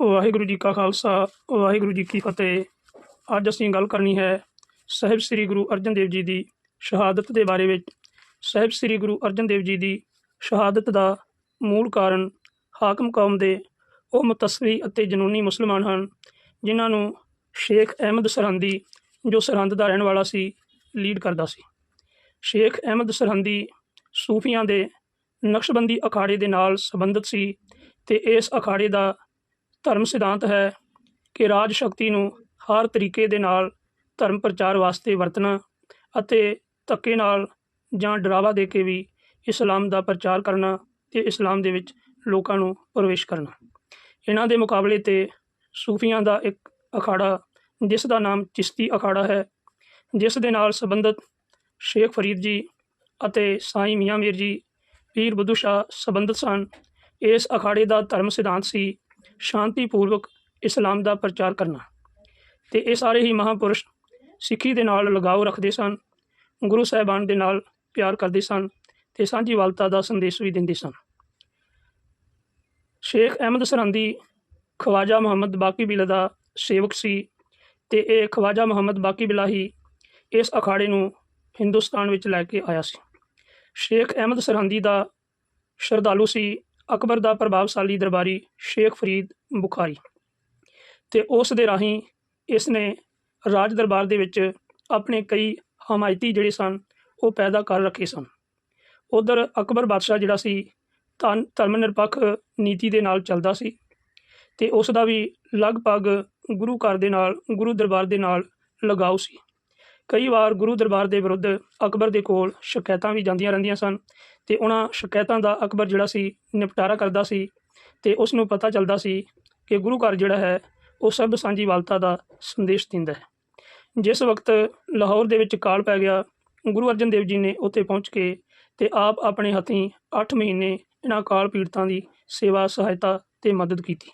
ਵਾਹਿਗੁਰੂ ਜੀ ਕਾ ਖਾਲਸਾ, ਵਾਹਿਗੁਰੂ ਜੀ ਕੀ ਫਤਿਹ। ਅੱਜ ਅਸੀਂ ਗੱਲ ਕਰਨੀ ਹੈ ਸਾਹਿਬ ਸ੍ਰੀ ਗੁਰੂ ਅਰਜਨ ਦੇਵ ਜੀ ਦੀ ਸ਼ਹਾਦਤ ਦੇ ਬਾਰੇ ਵਿੱਚ। ਸਾਹਿਬ ਸ੍ਰੀ ਗੁਰੂ ਅਰਜਨ ਦੇਵ ਜੀ ਦੀ ਸ਼ਹਾਦਤ ਦਾ ਮੂਲ ਕਾਰਨ ਹਾਕਮ ਕੌਮ ਦੇ ਉਹ ਮੁਤਸਵੀ ਅਤੇ ਜਨੂਨੀ ਮੁਸਲਮਾਨ ਹਨ, ਜਿਨ੍ਹਾਂ ਨੂੰ ਸ਼ੇਖ ਅਹਿਮਦ ਸਰਹੰਦੀ, ਜੋ ਸਰਹੰਦ ਦਾ ਰਹਿਣ ਵਾਲਾ ਸੀ ਲੀਡ ਕਰਦਾ ਸੀ। ਸ਼ੇਖ ਅਹਿਮਦ ਸਰਹੰਦੀ ਸੂਫੀਆਂ ਦੇ ਨਕਸ਼ਬੰਦੀ ਅਖਾੜੇ ਦੇ ਨਾਲ ਸੰਬੰਧਿਤ ਸੀ ਤੇ ਇਸ ਅਖਾੜੇ ਦਾ ਧਰਮ ਸਿਧਾਂਤ ਹੈ ਕਿ ਰਾਜ ਸ਼ਕਤੀ ਨੂੰ ਹਰ ਤਰੀਕੇ ਦੇ ਨਾਲ ਧਰਮ ਪ੍ਰਚਾਰ ਵਾਸਤੇ ਵਰਤਣਾ ਅਤੇ ਧੱਕੇ ਨਾਲ ਜਾਂ ਡਰਾਵਾ ਦੇ ਕੇ ਵੀ ਇਸਲਾਮ ਦਾ ਪ੍ਰਚਾਰ ਕਰਨਾ ਤੇ ਇਸਲਾਮ ਦੇ ਵਿੱਚ ਲੋਕਾਂ ਨੂੰ ਪ੍ਰਵੇਸ਼ ਕਰਨਾ। ਇਹਨਾਂ ਦੇ ਮੁਕਾਬਲੇ ਤੇ ਸੂਫੀਆਂ ਦਾ ਇੱਕ ਅਖਾੜਾ, ਜਿਸ ਦਾ ਨਾਮ ਚਿਸ਼ਤੀ ਅਖਾੜਾ ਹੈ, ਜਿਸ ਦੇ ਨਾਲ ਸੰਬੰਧਿਤ ਸ਼ੇਖ ਫਰੀਦ ਜੀ ਅਤੇ ਸਾਈਂ ਮੀਆਂ ਮੀਰ ਜੀ, ਪੀਰ ਬੁੱਧੂ ਸ਼ਾਹ ਸੰਬੰਧਿਤ ਸਨ। ਇਸ ਅਖਾੜੇ ਦਾ ਧਰਮ ਸਿਧਾਂਤ ਸੀ ਸ਼ਾਂਤੀਪੂਰਵਕ ਇਸਲਾਮ ਦਾ ਪ੍ਰਚਾਰ ਕਰਨਾ। ਤੇ ਇਹ ਸਾਰੇ ਹੀ ਮਹਾਪੁਰਸ਼ ਸਿੱਖੀ ਦੇ ਨਾਲ ਲਗਾਓ ਰੱਖਦੇ ਸਨ, ਗੁਰੂ ਸਾਹਿਬਾਨ ਦੇ ਨਾਲ ਪਿਆਰ ਕਰਦੇ ਸਨ ਤੇ ਸਾਂਝੀਵਾਲਤਾ ਦਾ ਸੰਦੇਸ਼ ਵੀ ਦਿੰਦੇ ਸਨ। ਸ਼ੇਖ ਅਹਿਮਦ ਸਰਹੰਦੀ ਖਵਾਜਾ ਮੁਹੰਮਦ ਬਾਕੀ ਬਿਲਾ ਦਾ ਸੇਵਕ ਸੀ ਤੇ ਇਹ ਖਵਾਜਾ ਮੁਹੰਮਦ ਬਾਕੀ ਬਿਲਾ ਹੀ ਇਸ ਅਖਾੜੇ ਨੂੰ ਹਿੰਦੁਸਤਾਨ ਵਿੱਚ ਲੈ ਕੇ ਆਇਆ ਸੀ। ਸ਼ੇਖ ਅਹਿਮਦ ਸਰਹੰਦੀ ਦਾ ਸ਼ਰਧਾਲੂ ਸੀ ਅਕਬਰ ਦਾ ਪ੍ਰਭਾਵਸ਼ਾਲੀ ਦਰਬਾਰੀ ਸ਼ੇਖ ਫਰੀਦ ਬੁਖਾਰੀ। ਤੇ ਉਸ ਦੇ ਰਾਹੀਂ ਇਸ ਨੇ ਰਾਜ ਦਰਬਾਰ ਦੇ ਵਿੱਚ ਆਪਣੇ ਕਈ ਹਮਾਇਤੀ ਜਿਹੜੇ ਸਨ, ਉਹ ਪੈਦਾ ਕਰ ਰੱਖੇ ਸਨ। ਉਧਰ ਅਕਬਰ ਬਾਦਸ਼ਾਹ ਜਿਹੜਾ ਸੀ ਧਰਮ ਨਿਰਪੱਖ ਨੀਤੀ ਦੇ ਨਾਲ ਚੱਲਦਾ ਸੀ ਤੇ ਉਸ ਦਾ ਵੀ ਲਗਭਗ ਗੁਰੂ ਘਰ ਦੇ ਨਾਲ, ਗੁਰੂ ਦਰਬਾਰ ਦੇ ਨਾਲ ਲਗਾਓ ਸੀ। ਕਈ ਵਾਰ ਗੁਰੂ ਦਰਬਾਰ ਦੇ ਵਿਰੁੱਧ ਅਕਬਰ ਦੇ ਕੋਲ ਸ਼ਿਕਾਇਤਾਂ ਵੀ ਜਾਂਦੀਆਂ ਰਹਿੰਦੀਆਂ ਸਨ ਤੇ ਉਹਨਾਂ ਸ਼ਿਕਾਇਤਾਂ ਦਾ ਅਕਬਰ ਜਿਹੜਾ ਸੀ ਨਿਪਟਾਰਾ ਕਰਦਾ ਸੀ ਤੇ ਉਸ ਨੂੰ ਪਤਾ ਚੱਲਦਾ ਸੀ ਕਿ ਗੁਰੂ ਘਰ ਜਿਹੜਾ ਹੈ ਉਹ ਸਰਬ ਸਾਂਝੀਵਾਲਤਾ ਦਾ ਸੰਦੇਸ਼ ਦਿੰਦਾ ਹੈ। ਜਿਸ ਵਕਤ ਲਾਹੌਰ ਦੇ ਵਿੱਚ ਕਾਲ ਪੈ ਗਿਆ, ਗੁਰੂ ਅਰਜਨ ਦੇਵ ਜੀ ਨੇ ਉੱਥੇ ਪਹੁੰਚ ਕੇ ਤੇ ਆਪ ਆਪਣੇ ਹੱਥੀਂ 8 ਮਹੀਨੇ ਇਹਨਾਂ ਕਾਲ ਪੀੜਤਾਂ ਦੀ ਸੇਵਾ ਸਹਾਇਤਾ ਤੇ ਮਦਦ ਕੀਤੀ।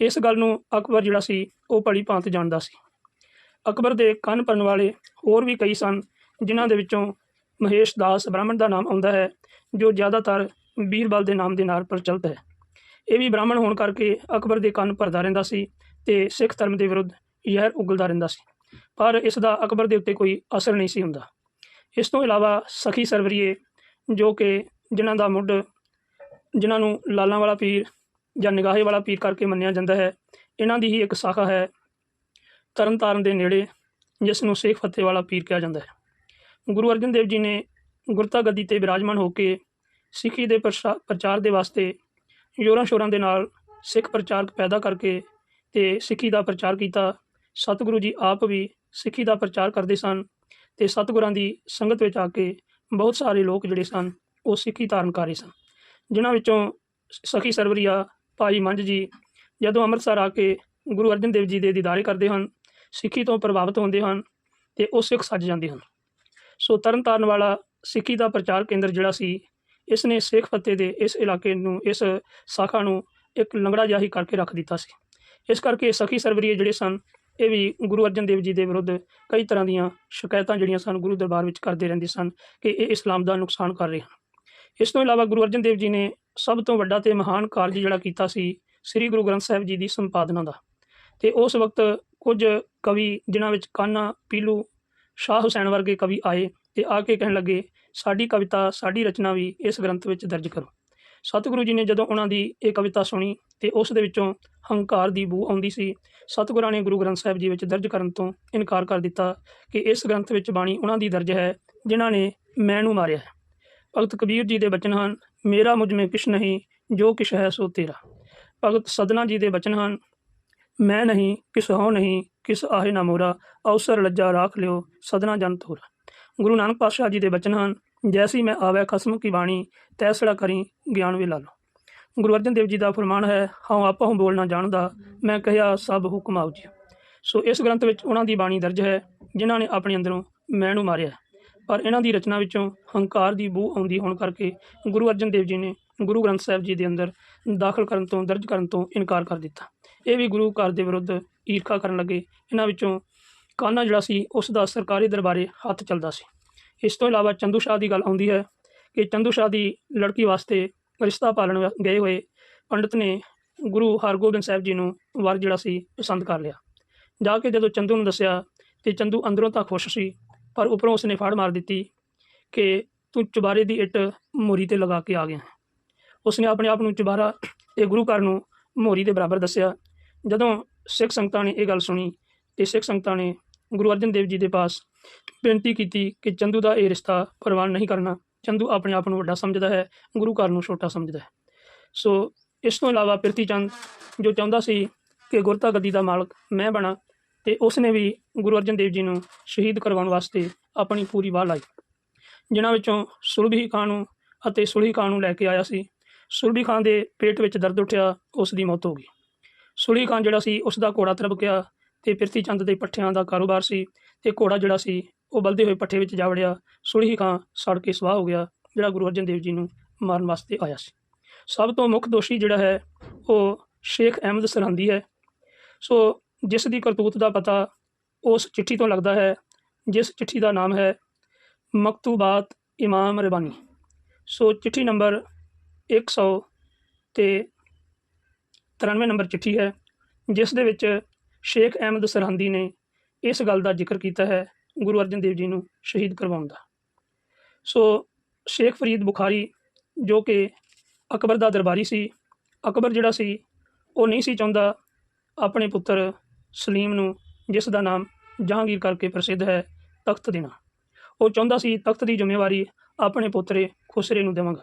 ਇਸ ਗੱਲ ਨੂੰ ਅਕਬਰ ਜਿਹੜਾ ਸੀ ਉਹ ਭਲੀ ਭਾਂਤ ਜਾਣਦਾ ਸੀ। ਅਕਬਰ ਦੇ ਕੰਨ ਭਰਨ ਵਾਲੇ ਹੋਰ ਵੀ ਕਈ ਸਨ, ਜਿਨ੍ਹਾਂ ਦੇ ਵਿੱਚੋਂ ਮਹੇਸ਼ ਦਾਸ ਬ੍ਰਾਹਮਣ ਦਾ ਨਾਮ ਆਉਂਦਾ ਹੈ, ਜੋ ਜ਼ਿਆਦਾਤਰ ਬੀਰਬਲ ਦੇ ਨਾਮ ਦੇ ਨਾਲ ਪ੍ਰਚਲਿਤ ਹੈ। ਇਹ ਵੀ ਬ੍ਰਾਹਮਣ ਹੋਣ ਕਰਕੇ ਅਕਬਰ ਦੇ ਕੰਨ ਭਰਦਾ ਰਹਿੰਦਾ ਸੀ ਤੇ ਸਿੱਖ ਧਰਮ ਦੇ ਵਿਰੁੱਧ ਜ਼ਹਿਰ ਉਗਲਦਾ ਰਹਿੰਦਾ ਸੀ, ਪਰ ਇਸ ਦਾ ਅਕਬਰ ਦੇ ਉੱਤੇ ਕੋਈ ਅਸਰ ਨਹੀਂ ਸੀ ਹੁੰਦਾ। ਇਸ ਤੋਂ ਇਲਾਵਾ ਸਖੀ ਸਰਵਰੀਏ, ਜੋ ਕਿ ਜਿਨ੍ਹਾਂ ਦਾ ਮੁੱਢ ਜਿਨ੍ਹਾਂ ਨੂੰ ਲਾਲਾਂ ਵਾਲਾ ਪੀਰ ਜਾਂ ਨਿਗਾਹੇ ਵਾਲਾ ਪੀਰ ਕਰਕੇ ਮੰਨਿਆ ਜਾਂਦਾ ਹੈ, ਇਹਨਾਂ ਦੀ ਹੀ ਇੱਕ ਸ਼ਾਖਾ ਹੈ ਤਰਨਤਾਰਨ ਦੇ ਨੇੜੇ ਜਿਸ ਨੂੰ ਸ਼ੇਖ ਫਤਿਹ ਵਾਲਾ ਪੀਰ ਕਿਹਾ ਜਾਂਦਾ ਹੈ। ਗੁਰੂ ਅਰਜਨ ਦੇਵ ਜੀ ਨੇ ਗੁਰਤਾ ਗੱਦੀ ਤੇ ਬਿਰਾਜਮਾਨ ਹੋ ਕੇ ਸਿੱਖੀ ਦੇ ਪ੍ਰਸ਼ਾ- ਪ੍ਰਚਾਰ ਦੇ ਵਾਸਤੇ ਜ਼ੋਰਾਂ ਸ਼ੋਰਾਂ ਦੇ ਨਾਲ ਸਿੱਖ ਪ੍ਰਚਾਰਕ ਪੈਦਾ ਕਰਕੇ ਤੇ ਸਿੱਖੀ ਦਾ ਪ੍ਰਚਾਰ ਕੀਤਾ। ਸਤਿਗੁਰੂ ਜੀ ਆਪ ਵੀ ਸਿੱਖੀ ਦਾ ਪ੍ਰਚਾਰ ਕਰਦੇ ਸਨ ਤੇ ਸਤਿਗੁਰਾਂ ਦੀ ਸੰਗਤ ਵਿੱਚ ਆ ਕੇ ਬਹੁਤ ਸਾਰੇ ਲੋਕ ਜਿਹੜੇ ਸਨ, ਉਹ ਸਿੱਖੀ ਧਾਰਨ ਕਰ ਰਹੇ ਸਨ। ਜਿਨ੍ਹਾਂ ਵਿੱਚੋਂ ਸਖੀ ਸਰਵਰੀਆ ਭਾਈ ਮੰਝ ਜੀ ਜਦੋਂ ਅੰਮ੍ਰਿਤਸਰ ਆ ਕੇ ਗੁਰੂ ਅਰਜਨ ਦੇਵ ਜੀ ਦੇ ਦੀਦਾਰੇ ਕਰਦੇ ਹਨ ਸਿੱਖੀ ਤੋਂ ਪ੍ਰਭਾਵਿਤ ਹੁੰਦੇ ਹਨ ਤੇ ਉਹ ਸਿੱਖ ਸੱਜ ਜਾਂਦੇ ਹਨ। ਸੋ ਤਰਨਤਾਰਨ ਵਾਲਾ ਸਿੱਖੀ ਦਾ ਪ੍ਰਚਾਰ ਕੇਂਦਰ ਜਿਹੜਾ ਸੀ ਇਸ ਨੇ ਸਿੱਖ ਫਤਿਹ ਦੇ ਇਸ ਇਲਾਕੇ ਨੂੰ, ਇਸ ਸ਼ਾਖਾ ਨੂੰ ਇੱਕ ਲੰਗੜਾ ਜਿਹਾ ਹੀ ਕਰਕੇ ਰੱਖ ਦਿੱਤਾ ਸੀ। ਇਸ ਕਰਕੇ ਸਖੀ ਸਰਵਰੀਏ ਜਿਹੜੇ ਸਨ, ਇਹ ਵੀ ਗੁਰੂ ਅਰਜਨ ਦੇਵ ਜੀ ਦੇ ਵਿਰੁੱਧ ਕਈ ਤਰ੍ਹਾਂ ਦੀਆਂ ਸ਼ਿਕਾਇਤਾਂ ਜਿਹੜੀਆਂ ਸਨ ਗੁਰੂ ਦਰਬਾਰ ਵਿੱਚ ਕਰਦੇ ਰਹਿੰਦੇ ਸਨ ਕਿ ਇਹ ਇਸਲਾਮ ਦਾ ਨੁਕਸਾਨ ਕਰ ਰਹੇ ਹਨ। ਇਸ ਤੋਂ ਇਲਾਵਾ ਗੁਰੂ ਅਰਜਨ ਦੇਵ ਜੀ ਨੇ ਸਭ ਤੋਂ ਵੱਡਾ ਤੇ ਮਹਾਨ ਕਾਰਜ ਜਿਹੜਾ ਕੀਤਾ ਸੀ, ਸ੍ਰੀ ਗੁਰੂ ਗ੍ਰੰਥ ਸਾਹਿਬ ਜੀ ਦੀ ਸੰਪਾਦਨਾ ਦਾ। ਤੇ ਉਸ ਵਕਤ ਕੁਝ ਕਵੀ ਜਿਨ੍ਹਾਂ ਵਿੱਚ ਕਾਨਾ, ਪੀਲੂ, ਸ਼ਾਹ ਹੁਸੈਨ ਵਰਗੇ ਕਵੀ ਆਏ ਤੇ ਆ ਕੇ ਕਹਿਣ ਲੱਗੇ, ਸਾਡੀ ਕਵਿਤਾ, ਸਾਡੀ ਰਚਨਾ ਵੀ ਇਸ ਗ੍ਰੰਥ ਵਿੱਚ ਦਰਜ ਕਰੋ। ਸਤਿਗੁਰੂ ਜੀ ਨੇ ਜਦੋਂ ਉਹਨਾਂ ਦੀ ਇਹ ਕਵਿਤਾ ਸੁਣੀ ਤੇ ਉਸ ਦੇ ਵਿੱਚੋਂ ਹੰਕਾਰ ਦੀ ਬੂ ਆਉਂਦੀ ਸੀ, ਸਤਿਗੁਰਾਂ ਨੇ ਗੁਰੂ ਗ੍ਰੰਥ ਸਾਹਿਬ ਜੀ ਵਿੱਚ ਦਰਜ ਕਰਨ ਤੋਂ ਇਨਕਾਰ ਕਰ ਦਿੱਤਾ ਕਿ ਇਸ ਗ੍ਰੰਥ ਵਿੱਚ ਬਾਣੀ ਉਹਨਾਂ ਦੀ ਦਰਜ ਹੈ, ਜਿਨ੍ਹਾਂ ਨੇ ਮੈਂ ਨੂੰ ਮਾਰਿਆ ਹੈ। ਭਗਤ ਕਬੀਰ ਜੀ ਦੇ ਬਚਨ ਹਨ, ਮੇਰਾ ਮੁਝ ਮੇਂ ਕਿਛ ਨਹੀਂ, ਜੋ ਕਿਛ ਹੈ ਸੋ ਤੇਰਾ। ਭਗਤ ਸਦਨਾ ਜੀ ਦੇ ਬਚਨ ਹਨ ਮੈਂ ਨਹੀਂ, ਕਿਸ ਹੋ ਨਹੀਂ, ਕਿਸ ਆਹੇ ਨਾ ਮੋਰਾ ਅਵਸਰ ਲੱਜਾ ਰਾਖ ਲਿਓ, ਸਦਨਾ ਜਨ ਤੋਰਾ। ਗੁਰੂ ਨਾਨਕ ਪਾਤਸ਼ਾਹ ਜੀ ਦੇ ਬਚਨ ਹਨ, ਜੈਸੀ ਮੈਂ ਆਵੈ ਖਸਮ ਕੀ ਬਾਣੀ, ਤੈਸੜਾ ਕਰੀ ਗਿਆਨ ਵੀ ਲਾ ਲਓ ਗੁਰੂ ਅਰਜਨ ਦੇਵ ਜੀ ਦਾ ਫਰਮਾਨ ਹੈ, ਹਉ ਆਪਾ ਹੂੰ ਬੋਲਣਾ ਜਾਣਦਾ, ਮੈਂ ਕਹਿਆ ਸਭ ਹੁਕਮ ਆਉ ਜੀ ਸੋ ਇਸ ਗ੍ਰੰਥ ਵਿੱਚ ਉਹਨਾਂ ਦੀ ਬਾਣੀ ਦਰਜ ਹੈ, ਜਿਨ੍ਹਾਂ ਨੇ ਆਪਣੇ ਅੰਦਰੋਂ ਮੈਂ ਨੂੰ ਮਾਰਿਆ ਪਰ ਇਹਨਾਂ ਦੀ ਰਚਨਾ ਵਿੱਚੋਂ ਹੰਕਾਰ ਦੀ ਬੂ ਆਉਂਦੀ ਹੋਣ ਕਰਕੇ ਗੁਰੂ ਅਰਜਨ ਦੇਵ ਜੀ ਨੇ ਗੁਰੂ ਗ੍ਰੰਥ ਸਾਹਿਬ ਜੀ ਦੇ ਅੰਦਰ ਦਾਖਲ ਕਰਨ ਤੋਂ, ਦਰਜ ਕਰਨ ਤੋਂ ਇਨਕਾਰ ਕਰ ਦਿੱਤਾ। ਇਹ ਵੀ ਗੁਰੂ ਘਰ ਦੇ ਵਿਰੁੱਧ ਈਰਖਾ ਕਰਨ ਲੱਗੇ। ਇਹਨਾਂ ਵਿੱਚੋਂ ਕਾਨਾ ਜਿਹੜਾ ਸੀ, ਉਸ ਦਾ ਸਰਕਾਰੀ ਦਰਬਾਰੇ ਹੱਥ ਚੱਲਦਾ ਸੀ। ਇਸ ਤੋਂ ਇਲਾਵਾ ਚੰਦੂ ਸ਼ਾਹ ਦੀ ਗੱਲ ਆਉਂਦੀ ਹੈ ਕਿ ਚੰਦੂ ਸ਼ਾਹ ਦੀ ਲੜਕੀ ਵਾਸਤੇ ਰਿਸ਼ਤਾ ਪਾਲਣ ਵਾ- ਗਏ ਹੋਏ ਪੰਡਿਤ ਨੇ ਗੁਰੂ ਹਰਗੋਬਿੰਦ ਸਾਹਿਬ ਜੀ ਨੂੰ ਵਰ ਜਿਹੜਾ ਸੀ, ਪਸੰਦ ਕਰ ਲਿਆ। ਜਾ ਕੇ ਜਦੋਂ ਚੰਦੂ ਨੂੰ ਦੱਸਿਆ ਤੇ ਚੰਦੂ ਅੰਦਰੋਂ ਤਾਂ ਖੁਸ਼ ਸੀ, ਪਰ ਉੱਪਰੋਂ ਉਸਨੇ ਫਾੜ ਮਾਰ ਦਿੱਤੀ ਕਿ ਤੂੰ ਚੁਬਾਰੇ ਦੀ ਇੱਟ ਮੋਰੀ ਤੇ ਲਗਾ ਕੇ ਆ ਗਿਆ। ਉਸਨੇ ਆਪਣੇ ਆਪ ਨੂੰ ਚੁਬਾਰਾ ਤੇ ਗੁਰੂ ਘਰ ਨੂੰ ਮੋਰੀ ਦੇ ਬਰਾਬਰ ਦੱਸਿਆ ਜਦੋਂ ਸਿੱਖ ਸੰਗਤਾਂ ਨੇ ਇਹ ਗੱਲ ਸੁਣੀ ਤੇ ਸਿੱਖ ਸੰਗਤਾਂ ਨੇ ਗੁਰੂ ਅਰਜਨ ਦੇਵ ਜੀ ਦੇ ਪਾਸ ਬੇਨਤੀ ਕੀਤੀ ਕਿ ਚੰਦੂ ਦਾ ਇਹ ਰਿਸ਼ਤਾ ਪ੍ਰਵਾਨ ਨਹੀਂ ਕਰਨਾ। ਚੰਦੂ ਆਪਣੇ ਆਪ ਨੂੰ ਵੱਡਾ ਸਮਝਦਾ ਹੈ, ਗੁਰੂ ਘਰ ਨੂੰ ਛੋਟਾ ਸਮਝਦਾ ਹੈ। ਸੋ ਇਸ ਤੋਂ ਇਲਾਵਾ ਪ੍ਰਿਥੀ ਚੰਦ ਜੋ ਚਾਹੁੰਦਾ ਸੀ ਕਿ ਗੁਰਤਾ ਗੱਦੀ ਦਾ ਮਾਲਕ ਮੈਂ ਬਣਾ ਤੇ ਉਸ ਨੇ ਵੀ ਗੁਰੂ ਅਰਜਨ ਦੇਵ ਜੀ ਨੂੰ ਸ਼ਹੀਦ ਕਰਵਾਉਣ ਵਾਸਤੇ ਆਪਣੀ ਪੂਰੀ ਵਾਹ ਲਾਈ। ਜਿਨ੍ਹਾਂ ਵਿੱਚੋਂ ਸੁਲਭੀ ਖਾਨ ਨੂੰ ਅਤੇ ਸੁਲਹੀ ਖਾਨ ਨੂੰ ਲੈ ਕੇ ਆਇਆ ਸੀ। ਸੁਲਭੀ ਖਾਨ ਦੇ ਪੇਟ ਵਿੱਚ ਦਰਦ ਉੱਠਿਆ ਉਸ ਦੀ ਮੌਤ ਹੋ ਗਈ। ਸੁਲਹੀ ਖਾਨ ਜਿਹੜਾ ਸੀ ਉਸ ਦਾ ਘੋੜਾ ਤਰਬ ਗਿਆ ਤੇ ਪ੍ਰਿਥੀ ਚੰਦ ਦੇ ਪੱਠਿਆਂ ਦਾ ਕਾਰੋਬਾਰ ਸੀ ਤੇ ਘੋੜਾ ਜਿਹੜਾ ਸੀ, ਉਹ ਬਲਦੇ ਹੋਏ ਪੱਠੇ ਵਿੱਚ ਜਾ ਵੜਿਆ। ਸੁਲਹੀ ਖਾਨ ਸੜ ਕੇ ਸਵਾਹ ਹੋ ਗਿਆ, ਜਿਹੜਾ ਗੁਰੂ ਅਰਜਨ ਦੇਵ ਜੀ ਨੂੰ ਮਾਰਨ ਵਾਸਤੇ ਆਇਆ ਸੀ। ਸਭ ਤੋਂ ਮੁੱਖ ਦੋਸ਼ੀ ਜਿਹੜਾ ਹੈ, ਉਹ ਸ਼ੇਖ ਅਹਿਮਦ ਸਰਹੰਦੀ ਹੈ। ਸੋ ਜਿਸ ਦੀ ਕਰਤੂਤ ਦਾ ਪਤਾ ਉਸ ਚਿੱਠੀ ਤੋਂ ਲੱਗਦਾ ਹੈ, ਜਿਸ ਚਿੱਠੀ ਦਾ ਨਾਮ ਹੈ, ਮਕਤੂਬਾਤ ਇਮਾਮ ਰਬਾਨੀ। ਸੋ ਚਿੱਠੀ ਨੰਬਰ 100 ਤੇ 93 ਨੰਬਰ ਚਿੱਠੀ ਹੈ, ਜਿਸ ਦੇ ਵਿੱਚ ਸ਼ੇਖ ਅਹਿਮਦ ਸਰਹੰਦੀ ਨੇ ਇਸ ਗੱਲ ਦਾ ਜ਼ਿਕਰ ਕੀਤਾ ਹੈ ਗੁਰੂ ਅਰਜਨ ਦੇਵ ਜੀ ਨੂੰ ਸ਼ਹੀਦ ਕਰਵਾਉਣ ਦਾ। ਸੋ ਸ਼ੇਖ ਫਰੀਦ ਬੁਖਾਰੀ, ਜੋ ਕਿ ਅਕਬਰ ਦਾ ਦਰਬਾਰੀ ਸੀ, ਅਕਬਰ ਜਿਹੜਾ ਸੀ, ਉਹ ਨਹੀਂ ਸੀ ਚਾਹੁੰਦਾ ਆਪਣੇ ਪੁੱਤਰ ਸਲੀਮ ਨੂੰ, ਜਿਸ ਦਾ ਨਾਮ ਜਹਾਂਗੀਰ ਕਰਕੇ ਪ੍ਰਸਿੱਧ ਹੈ, ਤਖਤ ਦੇਣਾ। ਉਹ ਚਾਹੁੰਦਾ ਸੀ ਤਖਤ ਦੀ ਜ਼ਿੰਮੇਵਾਰੀ ਆਪਣੇ ਪੁੱਤਰੇ ਖੁਸਰੇ ਨੂੰ ਦੇਵਾਂਗਾ।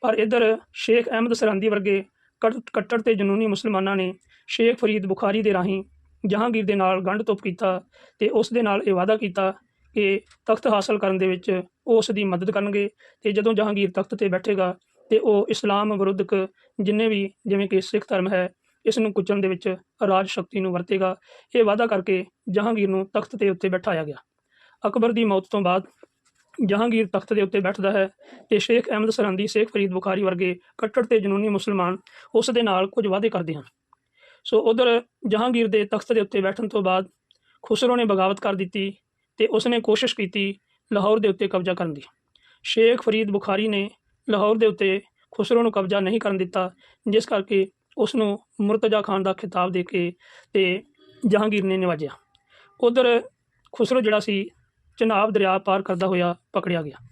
ਪਰ ਇੱਧਰ ਸ਼ੇਖ ਅਹਿਮਦ ਸਰਹੰਦੀ ਵਰਗੇ ਕੱਟੜ ਤੇ ਜਨੂਨੀ ਮੁਸਲਮਾਨਾਂ ਨੇ ਸ਼ੇਖ ਫਰੀਦ ਬੁਖਾਰੀ ਦੇ ਰਾਹੀਂ ਜਹਾਂਗੀਰ ਦੇ ਨਾਲ ਗੰਢ ਤੋਪ ਕੀਤਾ ਤੇ ਉਸ ਦੇ ਨਾਲ ਇਹ ਵਾਅਦਾ ਕੀਤਾ ਕਿ ਤਖਤ ਹਾਸਲ ਕਰਨ ਦੇ ਵਿੱਚ ਉਹ ਉਸ ਦੀ ਮਦਦ ਕਰਨਗੇ ਤੇ ਜਦੋਂ ਜਹਾਂਗੀਰ ਤਖਤ ਤੇ ਬੈਠੇਗਾ ਤੇ ਉਹ ਇਸਲਾਮ ਵਿਰੁੱਧਕ ਜਿੰਨੇ ਵੀ ਜਿਵੇਂ ਕਿ ਸਿੱਖ ਧਰਮ ਹੈ, ਇਸ ਨੂੰ ਕੁਚਲਣ ਦੇ ਵਿੱਚ ਰਾਜ ਸ਼ਕਤੀ ਨੂੰ ਵਰਤੇਗਾ। ਇਹ ਵਾਅਦਾ ਕਰਕੇ ਜਹਾਂਗੀਰ ਨੂੰ ਤਖਤ ਦੇ ਉੱਤੇ ਬਿਠਾਇਆ ਗਿਆ। ਅਕਬਰ ਦੀ ਮੌਤ ਤੋਂ ਬਾਅਦ ਜਹਾਂਗੀਰ ਤਖਤ ਦੇ ਉੱਤੇ ਬੈਠਦਾ ਹੈ ਤੇ ਸ਼ੇਖ ਅਹਿਮਦ ਸਰਹੰਦੀ, ਸ਼ੇਖ ਫਰੀਦ ਬੁਖਾਰੀ ਵਰਗੇ ਕੱਟੜ ਤੇ ਜਨੂਨੀ ਮੁਸਲਮਾਨ ਉਸ ਦੇ ਨਾਲ ਕੁਝ ਵਾਅਦੇ ਕਰਦੇ ਹਨ। ਸੋ ਉਧਰ ਜਹਾਂਗੀਰ ਦੇ ਤਖਤ ਦੇ ਉੱਤੇ ਬੈਠਣ ਤੋਂ ਬਾਅਦ ਖੁਸਰੋ ਨੇ ਬਗਾਵਤ ਕਰ ਦਿੱਤੀ ਤੇ ਉਸਨੇ ਕੋਸ਼ਿਸ਼ ਕੀਤੀ ਲਾਹੌਰ ਦੇ ਉੱਤੇ ਕਬਜ਼ਾ ਕਰਨ ਦੀ। ਸ਼ੇਖ ਫਰੀਦ ਬੁਖਾਰੀ ਨੇ ਲਾਹੌਰ ਦੇ ਉੱਤੇ ਖੁਸਰੋ ਨੂੰ ਕਬਜ਼ਾ ਨਹੀਂ ਕਰਨ ਦਿੱਤਾ, ਜਿਸ ਕਰਕੇ ਉਸ ਨੂੰ ਮੁਰਤਜ਼ਾ ਖਾਨ ਦਾ ਖਿਤਾਬ ਦੇ ਕੇ ਤੇ ਜਹਾਂਗੀਰ ਨੇ ਨਿਵਾਜਿਆ। ਉਧਰ ਖੁਸਰੋ ਜਿਹੜਾ ਸੀ ਚਨਾਬ ਦਰਿਆ ਪਾਰ ਕਰਦਾ ਹੋਇਆ ਪਕੜਿਆ ਗਿਆ।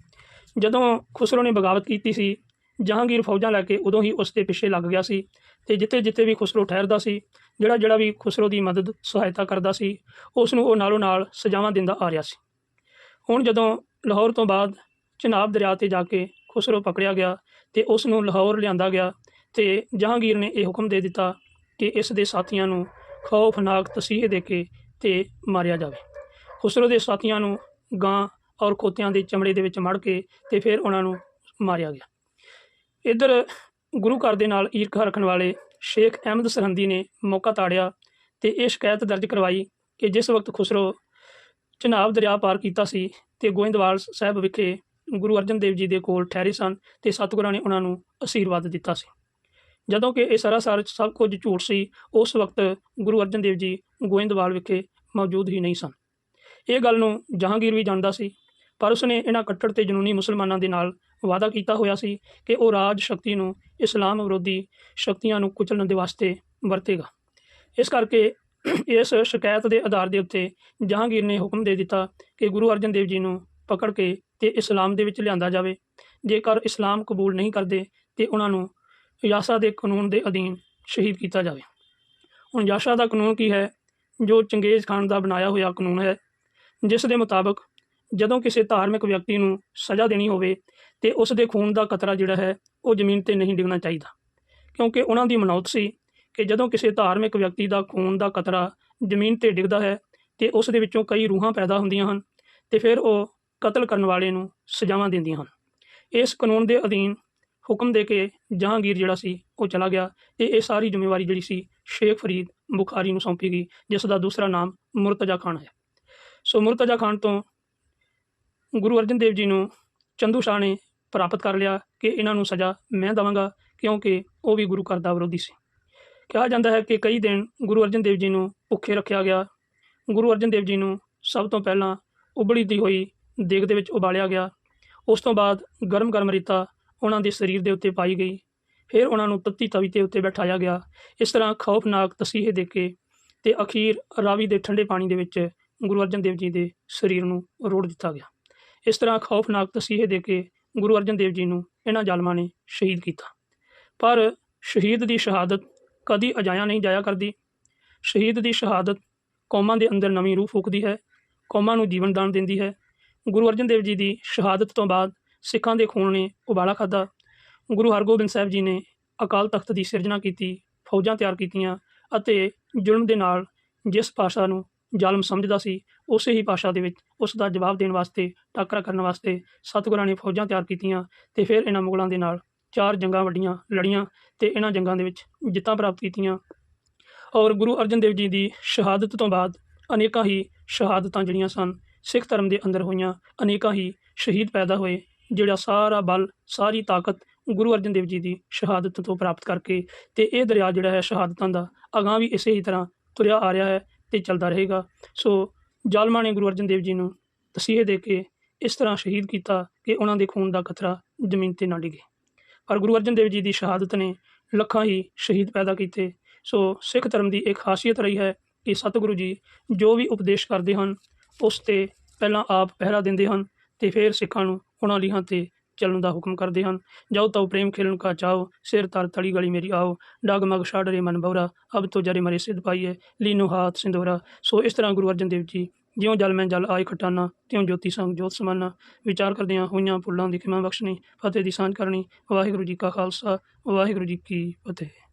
ਜਦੋਂ ਖੁਸਰੋ ਨੇ ਬਗਾਵਤ ਕੀਤੀ ਸੀ, ਜਹਾਂਗੀਰ ਫੌਜਾਂ ਲੈ ਕੇ ਉਦੋਂ ਹੀ ਉਸ ਦੇ ਪਿੱਛੇ ਲੱਗ ਗਿਆ ਸੀ ਤੇ ਜਿੱਥੇ ਜਿੱਥੇ ਵੀ ਖੁਸਰੋ ਠਹਿਰਦਾ ਸੀ ਜਿਹੜਾ ਜਿਹੜਾ ਵੀ ਖੁਸਰੋ ਦੀ ਮਦਦ, ਸਹਾਇਤਾ ਕਰਦਾ ਸੀ, ਉਸ ਨੂੰ ਉਹ ਨਾਲੋਂ ਨਾਲ ਸਜ਼ਾਵਾਂ ਦਿੰਦਾ ਆ ਰਿਹਾ ਸੀ। ਹੁਣ ਜਦੋਂ ਲਾਹੌਰ ਤੋਂ ਬਾਅਦ ਚਨਾਬ ਦਰਿਆ ਤੇ ਜਾ ਕੇ ਖੁਸਰੋ ਪਕੜਿਆ ਗਿਆ ਤੇ ਉਸ ਨੂੰ ਲਾਹੌਰ ਲਿਆਂਦਾ ਗਿਆ ਤੇ ਜਹਾਂਗੀਰ ਨੇ ਇਹ ਹੁਕਮ ਦੇ ਦਿੱਤਾ ਕਿ ਇਸ ਦੇ ਸਾਥੀਆਂ ਨੂੰ ਖੌਫਨਾਕ ਤਸੀਹੇ ਦੇ ਕੇ ਤੇ ਮਾਰਿਆ ਜਾਵੇ। ਖੁਸਰੋ ਦੇ ਸਾਥੀਆਂ ਨੂੰ ਗਾਂ ਔਰ ਖੋਤਿਆਂ ਦੇ ਚਮੜੇ ਦੇ ਵਿੱਚ ਮੜ ਕੇ ਤੇ ਫਿਰ ਉਹਨਾਂ ਨੂੰ ਮਾਰਿਆ ਗਿਆ। ਇੱਧਰ ਗੁਰੂ ਘਰ ਦੇ ਨਾਲ ਈਰਖਾ ਰੱਖਣ ਵਾਲੇ ਸ਼ੇਖ ਅਹਿਮਦ ਸਰਹੰਦੀ ਨੇ ਮੌਕਾ ਤਾੜਿਆ ਤੇ ਇਹ ਸ਼ਿਕਾਇਤ ਦਰਜ ਕਰਵਾਈ ਕਿ ਜਿਸ ਵਕਤ ਖੁਸਰੋ ਚਨਾਬ ਦਰਿਆ ਪਾਰ ਕੀਤਾ ਸੀ ਤੇ ਗੋਇੰਦਵਾਲ ਸਾਹਿਬ ਵਿਖੇ ਗੁਰੂ ਅਰਜਨ ਦੇਵ ਜੀ ਦੇ ਕੋਲ ਠਹਿਰੇ ਸਨ ਤੇ ਸਤਿਗੁਰਾਂ ਨੇ ਉਹਨਾਂ ਨੂੰ ਅਸ਼ੀਰਵਾਦ ਦਿੱਤਾ ਸੀ। ਜਦੋਂ ਕਿ ਇਹ ਸਰਾਸਰ ਸਭ ਕੁਝ ਝੂਠ ਸੀ, ਉਸ ਵਕਤ ਗੁਰੂ ਅਰਜਨ ਦੇਵ ਜੀ ਗੋਇੰਦਵਾਲ ਵਿਖੇ ਮੌਜੂਦ ਹੀ ਨਹੀਂ ਸਨ। ਇਹ ਗੱਲ ਨੂੰ ਜਹਾਂਗੀਰ ਵੀ ਜਾਣਦਾ ਸੀ, ਪਰ ਉਸਨੇ ਇਹਨਾਂ ਕੱਟੜ ਤੇ ਜਨੂਨੀ ਮੁਸਲਮਾਨਾਂ ਦੇ ਨਾਲ ਵਾਅਦਾ ਕੀਤਾ ਹੋਇਆ ਸੀ ਕਿ ਉਹ ਰਾਜ ਸ਼ਕਤੀ ਨੂੰ ਇਸਲਾਮ ਵਿਰੋਧੀ ਸ਼ਕਤੀਆਂ ਨੂੰ ਕੁਚਲਣ ਦੇ ਵਾਸਤੇ ਵਰਤੇਗਾ। ਇਸ ਕਰਕੇ ਇਸ ਸ਼ਿਕਾਇਤ ਦੇ ਆਧਾਰ ਦੇ ਉੱਤੇ ਜਹਾਂਗੀਰ ਨੇ ਹੁਕਮ ਦੇ ਦਿੱਤਾ ਕਿ ਗੁਰੂ ਅਰਜਨ ਦੇਵ ਜੀ ਨੂੰ ਪਕੜ ਕੇ ਤੇ ਇਸਲਾਮ ਦੇ ਵਿੱਚ ਲਿਆਂਦਾ ਜਾਵੇ। ਜੇਕਰ ਇਸਲਾਮ ਕਬੂਲ ਨਹੀਂ ਕਰਦੇ, ਤੇ ਉਹਨਾਂ ਨੂੰ ਯਾਸਾ ਦੇ ਕਾਨੂੰਨ ਦੇ ਅਧੀਨ ਸ਼ਹੀਦ ਕੀਤਾ ਜਾਵੇ। ਹੁਣ ਯਾਸਾ ਦਾ ਕਾਨੂੰਨ ਕੀ ਹੈ? ਜੋ ਚੰਗੇਜ਼ ਖਾਨ ਦਾ ਬਣਾਇਆ ਹੋਇਆ ਕਾਨੂੰਨ ਹੈ ਜਿਸ ਦੇ ਮੁਤਾਬਕ ਜਦੋਂ ਕਿਸੇ ਧਾਰਮਿਕ ਵਿਅਕਤੀ ਨੂੰ ਸਜ਼ਾ ਦੇਣੀ ਹੋਵੇ ਤੇ ਉਸ ਦੇ ਖੂਨ ਦਾ ਕਤਰਾ ਜਿਹੜਾ ਹੈ, ਉਹ ਜ਼ਮੀਨ ਤੇ ਨਹੀਂ ਡਿੱਗਣਾ ਚਾਹੀਦਾ। ਕਿਉਂਕਿ ਉਹਨਾਂ ਦੀ ਮਨੌਤ ਸੀ ਕਿ ਜਦੋਂ ਕਿਸੇ ਧਾਰਮਿਕ ਵਿਅਕਤੀ ਦਾ ਖੂਨ ਦਾ ਕਤਰਾ ਜ਼ਮੀਨ ਤੇ ਡਿੱਗਦਾ ਹੈ ਤੇ ਉਸ ਦੇ ਵਿੱਚੋਂ ਕਈ ਰੂਹਾਂ ਪੈਦਾ ਹੁੰਦੀਆਂ ਹਨ ਤੇ ਫਿਰ ਉਹ ਕਤਲ ਕਰਨ ਵਾਲੇ ਨੂੰ ਸਜ਼ਾਵਾਂ ਦਿੰਦੀਆਂ ਹਨ। ਇਸ ਕਾਨੂੰਨ ਦੇ ਅਧੀਨ ਹੁਕਮ ਦੇ ਕੇ ਜਹਾਂਗੀਰ ਜਿਹੜਾ ਸੀ, ਉਹ ਚਲਾ ਗਿਆ ਤੇ ਇਹ ਸਾਰੀ ਜ਼ਿੰਮੇਵਾਰੀ ਜਿਹੜੀ ਸੀ, ਸ਼ੇਖ ਫਰੀਦ ਬੁਖਾਰੀ ਨੂੰ ਸੌਂਪੀ ਗਈ, ਜਿਸ ਦਾ ਦੂਸਰਾ ਨਾਮ ਮੁਰਤਜ਼ਾ ਖਾਨ ਹੈ। ਸੋ ਮੁਰਤਜ਼ਾ ਖਾਨ ਤੋਂ ਗੁਰੂ ਅਰਜਨ ਦੇਵ ਜੀ ਨੂੰ ਚੰਦੂ ਸ਼ਾਹ ਨੇ ਪ੍ਰਾਪਤ ਕਰ ਲਿਆ ਕਿ ਇਹਨਾਂ ਨੂੰ ਸਜ਼ਾ ਮੈਂ ਦਵਾਂਗਾ, ਕਿਉਂਕਿ ਉਹ ਵੀ ਗੁਰੂ ਘਰ ਦਾ ਵਿਰੋਧੀ ਸੀ। ਕਿਹਾ ਜਾਂਦਾ ਹੈ ਕਿ ਕਈ ਦਿਨ ਗੁਰੂ ਅਰਜਨ ਦੇਵ ਜੀ ਨੂੰ ਭੁੱਖੇ ਰੱਖਿਆ ਗਿਆ। ਗੁਰੂ ਅਰਜਨ ਦੇਵ ਜੀ ਨੂੰ ਸਭ ਤੋਂ ਪਹਿਲਾਂ ਉਬਲੀ ਦੀ ਹੋਈ ਦੇਗ ਦੇ ਵਿੱਚ ਉਬਾਲਿਆ ਗਿਆ। ਉਸ ਤੋਂ ਬਾਅਦ ਗਰਮ ਗਰਮ ਰੀਤਾ ਉਹਨਾਂ ਦੇ ਸਰੀਰ ਦੇ ਉੱਤੇ ਪਾਈ ਗਈ। ਫਿਰ ਉਹਨਾਂ ਨੂੰ ਤੱਤੀ ਤਵੀ ਤੇ ਉੱਤੇ ਬਿਠਾਇਆ ਗਿਆ। ਇਸ ਤਰ੍ਹਾਂ ਖੌਫਨਾਕ ਤਸੀਹੇ ਦੇ ਕੇ ਤੇ ਅਖੀਰ ਰਾਵੀ ਦੇ ਠੰਡੇ ਪਾਣੀ ਦੇ ਵਿੱਚ ਗੁਰੂ ਅਰਜਨ ਦੇਵ ਜੀ ਦੇ ਸਰੀਰ ਨੂੰ ਰੋੜ ਦਿੱਤਾ ਗਿਆ। ਇਸ ਤਰ੍ਹਾਂ ਖੌਫਨਾਕ ਤਸੀਹੇ ਦੇ ਕੇ ਗੁਰੂ ਅਰਜਨ ਦੇਵ ਜੀ ਨੂੰ ਇਹਨਾਂ ਜ਼ਾਲਮਾਂ ਨੇ ਸ਼ਹੀਦ ਕੀਤਾ। ਪਰ ਸ਼ਹੀਦ ਦੀ ਸ਼ਹਾਦਤ ਕਦੀ ਅਜਾਇਆ ਨਹੀਂ ਜਾਇਆ ਕਰਦੀ। ਸ਼ਹੀਦ ਦੀ ਸ਼ਹਾਦਤ ਕੌਮਾਂ ਦੇ ਅੰਦਰ ਨਵੀਂ ਰੂਹ ਫੂਕਦੀ ਹੈ, ਕੌਮਾਂ ਨੂੰ ਜੀਵਨ ਦਾਨ ਦਿੰਦੀ ਹੈ। ਗੁਰੂ ਅਰਜਨ ਦੇਵ ਜੀ ਦੀ ਸ਼ਹਾਦਤ ਤੋਂ ਬਾਅਦ ਸਿੱਖਾਂ ਦੇ ਖੂਨ ਨੇ ਉਬਾਲਾ ਖਾਧਾ। ਗੁਰੂ ਹਰਗੋਬਿੰਦ ਸਾਹਿਬ ਜੀ ਨੇ ਅਕਾਲ ਤਖਤ ਦੀ ਸਿਰਜਣਾ ਕੀਤੀ, ਫੌਜਾਂ ਤਿਆਰ ਕੀਤੀਆਂ ਅਤੇ ਜ਼ੁਲਮ ਦੇ ਨਾਲ ਜਿਸ ਭਾਸ਼ਾ ਨੂੰ ਜ਼ਾਲਮ ਸਮਝਦਾ ਸੀ। ਉਸੇ ਹੀ ਭਾਸ਼ਾ ਦੇ ਵਿੱਚ ਉਸ ਦਾ ਜਵਾਬ ਦੇਣ ਵਾਸਤੇ, ਟਾਕਰਾ ਕਰਨ ਵਾਸਤੇ ਸਤਿਗੁਰਾਂ ਨੇ ਫੌਜਾਂ ਤਿਆਰ ਕੀਤੀਆਂ ਤੇ ਫਿਰ ਇਹਨਾਂ ਮੁਗਲਾਂ ਦੇ ਨਾਲ ਚਾਰ ਜੰਗਾਂ ਵੱਡੀਆਂ ਲੜੀਆਂ ਤੇ ਇਹਨਾਂ ਜੰਗਾਂ ਦੇ ਵਿੱਚ ਜਿੱਤਾਂ ਪ੍ਰਾਪਤ ਕੀਤੀਆਂ। ਔਰ ਗੁਰੂ ਅਰਜਨ ਦੇਵ ਜੀ ਦੀ ਸ਼ਹਾਦਤ ਤੋਂ ਬਾਅਦ ਅਨੇਕਾਂ ਹੀ ਸ਼ਹਾਦਤਾਂ ਜਿਹੜੀਆਂ ਸਨ, ਸਿੱਖ ਧਰਮ ਦੇ ਅੰਦਰ ਹੋਈਆਂ, ਅਨੇਕਾਂ ਹੀ ਸ਼ਹੀਦ ਪੈਦਾ ਹੋਏ, ਜਿਹੜਾ ਸਾਰਾ ਬਲ, ਸਾਰੀ ਤਾਕਤ ਗੁਰੂ ਅਰਜਨ ਦੇਵ ਜੀ ਦੀ ਸ਼ਹਾਦਤ ਤੋਂ ਪ੍ਰਾਪਤ ਕਰਕੇ ਤੇ ਇਹ ਦਰਿਆ ਜਿਹੜਾ ਹੈ ਸ਼ਹਾਦਤਾਂ ਦਾ, ਅਗਾਂਹ ਵੀ ਇਸੇ ਹੀ ਤਰ੍ਹਾਂ ਤੁਰਿਆ ਆ ਰਿਹਾ ਹੈ ਤੇ ਚੱਲਦਾ ਰਹੇਗਾ। ਸੋ ਜ਼ਾਲਮਾਂ ਨੇ ਗੁਰੂ ਅਰਜਨ ਦੇਵ ਜੀ ਨੂੰ ਤਸੀਹੇ ਦੇ ਕੇ ਇਸ ਤਰ੍ਹਾਂ ਸ਼ਹੀਦ ਕੀਤਾ ਕਿ ਉਹਨਾਂ ਦੇ ਖੂਨ ਦਾ ਕਤਰਾ ਜ਼ਮੀਨ ਤੇ ਨਾ ਡਿੱਗੇ। ਪਰ ਗੁਰੂ ਅਰਜਨ ਦੇਵ ਜੀ ਦੀ ਸ਼ਹਾਦਤ ਨੇ ਲੱਖਾਂ ਹੀ ਸ਼ਹੀਦ ਪੈਦਾ ਕੀਤੇ। ਸੋ ਸਿੱਖ ਧਰਮ ਦੀ ਇੱਕ ਖਾਸੀਅਤ ਰਹੀ ਹੈ ਕਿ ਸਤਿਗੁਰੂ ਜੀ ਜੋ ਵੀ ਉਪਦੇਸ਼ ਕਰਦੇ ਹਨ, ਉਸ ਤੇ ਪਹਿਲਾਂ ਆਪ ਪਹਿਰਾ ਦਿੰਦੇ ਹਨ ਤੇ ਫਿਰ ਸਿੱਖਾਂ ਨੂੰ ਉਹਨਾਂ ਲੀਹਾਂ ਤੇ ਚੱਲਣ ਦਾ ਹੁਕਮ ਕਰਦੇ ਹਨ। ਜਾਓ ਤਉ ਪ੍ਰੇਮ ਖੇਲਣ ਕਾ ਚਾਓ ਸਿਰ ਤਰ ਤਲੀ ਗਲੀ ਮੇਰੀ ਆਓ। ਡਗ ਮਗ ਛਾੜ ਰੇ ਮਨ ਬਉਰਾ ਅਬ ਤੋ ਜਰੇ ਮਰੇ ਸਿਧ ਪਾਈਏ। ਲੀਨੋ ਹਾਥ ਸਿੰਦੋਰਾ ਸੋ ਇਸ ਤਰ੍ਹਾਂ ਗੁਰੂ ਅਰਜਨ ਦੇਵ ਜੀ, ਜਿਉਂ ਜਲ ਮੈਂ ਜਲ ਆਏ ਖਟਾਨਾ, ਤਿਉਂ ਜੋਤੀ ਸੰਗ ਜੋਤ ਸਮਾਨਾ। ਵਿਚਾਰ ਕਰਦਿਆਂ ਹੋਈਆਂ ਫੁੱਲਾਂ ਦੀ ਖਿਮਾ ਬਖਸ਼ਣੀ, ਫਤਿਹ ਦੀ ਸਾਂਝ ਕਰਨੀ। ਵਾਹਿਗੁਰੂ ਜੀ ਕਾ ਖਾਲਸਾ, ਵਾਹਿਗੁਰੂ ਜੀ ਕੀ ਫਤਿਹ।